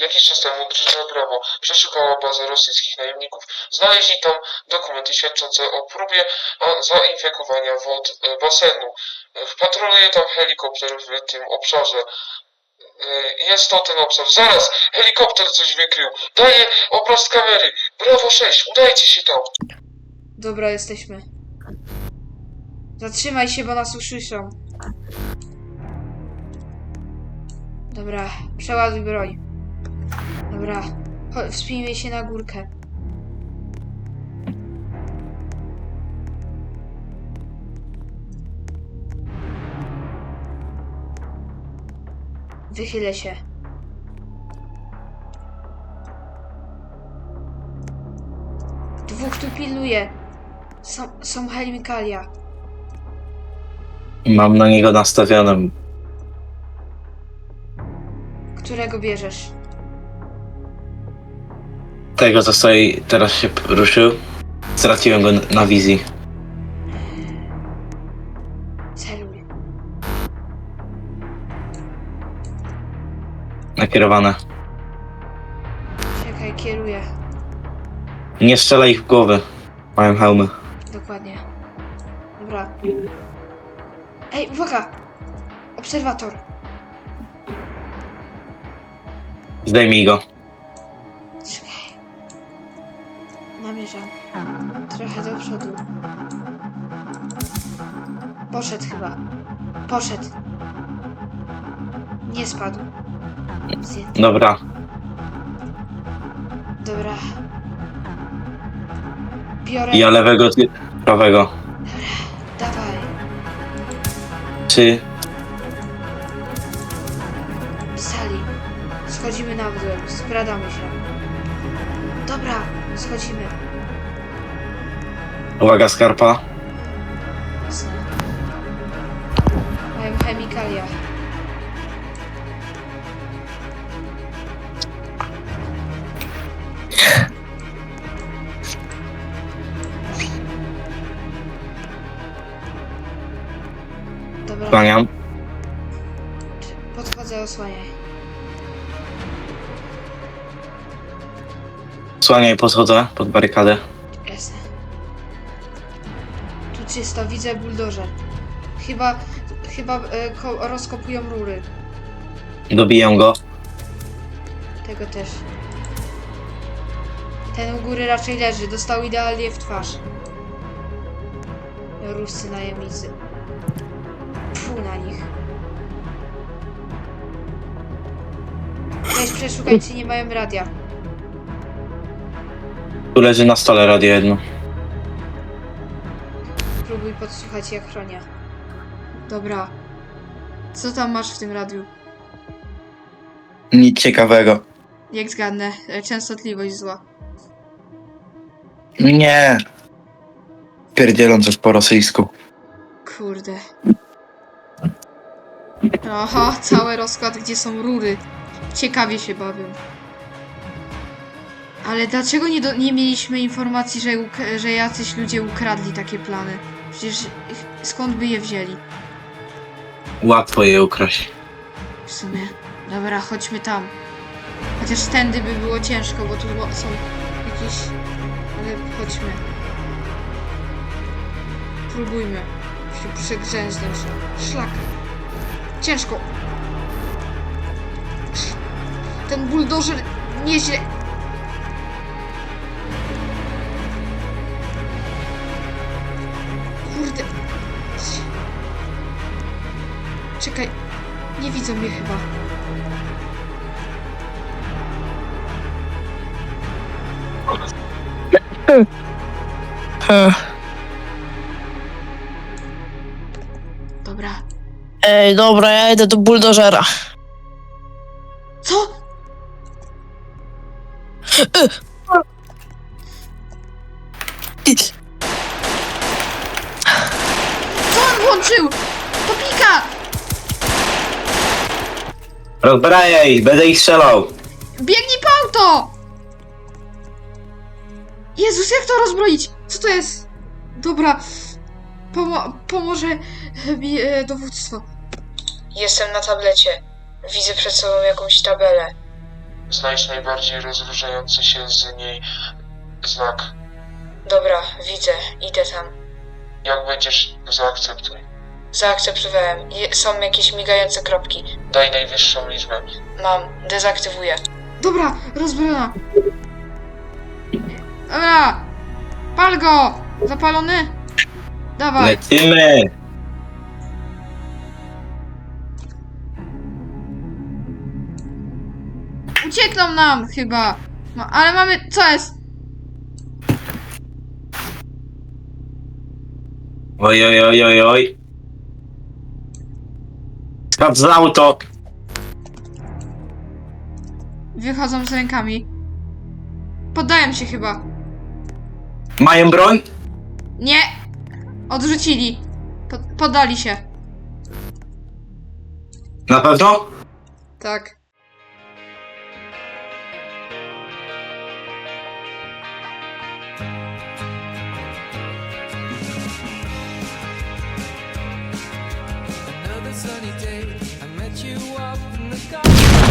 Jakiś czas temu drużyna Brawo przeszukała bazę rosyjskich najemników. Znaleźli tam dokumenty świadczące o próbie zainfekowania wod e, basenu. E, Patroluje tam helikopter w tym obszarze. E, Jest to ten obszar. Zaraz! Helikopter coś wykrył. Daję obraz z kamery. Brawo 6, udajcie się tam. Dobra, jesteśmy. Zatrzymaj się, bo nas usłyszą. Dobra, przeładuj broń. Dobra, wspijmy się na górkę. Wychylę się. Dwóch tu pilnuje. Są, są chemikalia. Mam na niego nastawionym. Którego bierzesz? Tego, co stoi, teraz się ruszył. Straciłem go na wizji. Celuj. Nakierowane. Czekaj, kieruję. Nie strzelaj ich w głowy. Mają hełmy. Dokładnie. Dobra. Ej, uwaga! Obserwator. Zdejmij go. Namierzam. Trochę do przodu. Poszedł chyba. Poszedł. Nie spadł. Zdjęty. Dobra. Dobra. Biorę. Ja lewego, ty prawego. Dawaj. Czy Sali. Schodzimy na dół. Skradamy się. Dobra, schodzimy. uwaga skarpa? Jasne. Mają chemikalia. Dobra, Kłaniam. podchodzę, osłaniaj. Słaniaj, podchodzę pod barykadę. Jasne. Tu czysto, widzę buldożer. Chyba, chyba e, ko- rozkopują rury. Dobiję go. Tego też. Ten u góry raczej leży, dostał idealnie w twarz. Ruscy najemnicy. Fu na nich. Weź przeszukaj, czy nie mają radia. Tu leży na stole radio jedno. Próbuj podsłuchać jak chronia. Dobra. Co tam masz w tym radiu? Nic ciekawego. Jak zgadnę, e, częstotliwość zła. Nie. Pierdzielą coś po rosyjsku. Kurde. Aha, cały rozkład, gdzie są rury. Ciekawie się bawią. Ale dlaczego nie, do, nie mieliśmy informacji, że, że jacyś ludzie ukradli takie plany? Przecież ich- skąd by je wzięli? Łatwo je ukraść. W sumie. Dobra, chodźmy tam. Chociaż tędy by było ciężko, bo tu są jakieś... Ale chodźmy. Próbujmy się. Szlak. Ciężko. Ten buldożer nieźle. Nie widzą mnie chyba. Dobra. Ej, dobra, ja idę do buldożera. Co? Co on włączył? To pika! Rozbrajaj, będę ich strzelał. Biegnij po auto! Jezus, jak to rozbroić? Co to jest? Dobra. Pomo pomoże mi e, dowództwo. Jestem na tablecie. Widzę przed sobą jakąś tabelę. Znajdź najbardziej rozróżniający się z niej znak. Dobra, widzę, idę tam. Jak będziesz, zaakceptuj. Zaakceptowałem. Je- Są jakieś migające kropki. Daj najwyższą liczbę. Mam, dezaktywuję. Dobra, rozbrojona. Dobra, pal go! Zapalony? Dawaj. Lecimy! Uciekną nam chyba. No, ale mamy, co jest? Oj, oj, oj, oj, oj. Sprawdź za auto. Wychodzą z rękami. Poddają się chyba. Mają broń? Nie! Odrzucili. Pod, poddali się. Na pewno? Tak. Sunny day, you up in the garden.